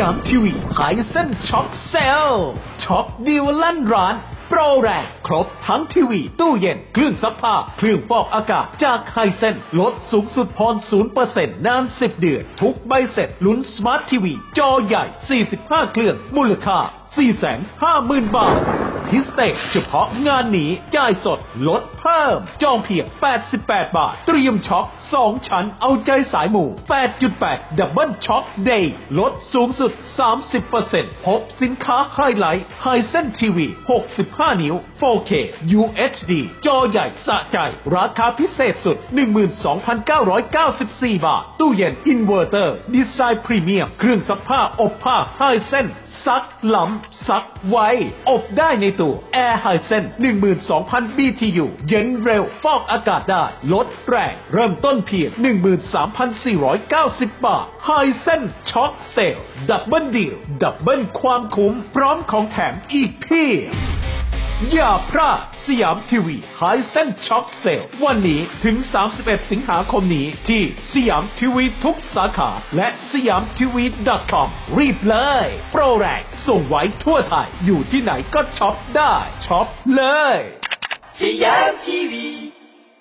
ยามทีวีขายเส้นช็อคเซลช็อคดีลลั่นร้าน โปรแรงครบทั้งทีวี ตู้เย็น เครื่องซักผ้าเครื่องฟอกอากาศจากไฮเซนลดสูงสุดพร0%นาน 10 เดือน ทุกใบเสร็จลุ้นสมาร์ททีวี จอใหญ่ 45 เครื่อง มูลค่า 450,000 บาท พิเศษเฉพาะงานนี้จ่ายสดลดเพิ่ม จองเพียง 88 บาท เตรียมช็อค2ชั้นเอาใจสายหมู่ 8.8 ดับเบิลช็อคเดย์ลดสูงสุด 30%พบสินค้าไฮไลท์ไฮเซนทีวี 65 นิ้ว 4K UHD จอใหญ่สะใจ ราคาพิเศษสุด 12,994 บาท ตู้เย็นอินเวอร์เตอร์ ดีไซน์พรีเมียม เครื่องซักผ้าอบผ้าไฮเซนซักล้ำซักไวอบได้ในตัว Air h y s e n 12,000 BTU เย็นเร็ว ฟอกอากาศได้ ลดแรง เริ่มต้นเพียง 13,490 บาท h y s e n ช็อคเซลดับเบิลดีลดับเบิลความคุ้ม พร้อมของแถมอีกเพียบ อย่าพลาดสยามทีวีไฮเซนช็อคเซลวันนี้ถึง 31 สิงหาคมนี้ที่สยามทีวีทุกสาขา และสยามทีวี .com รีบเลย โปรแรงส่งไว้ทั่วไทย อยู่ที่ไหนก็ช็อปได้ช็อปเลยสยามทีวี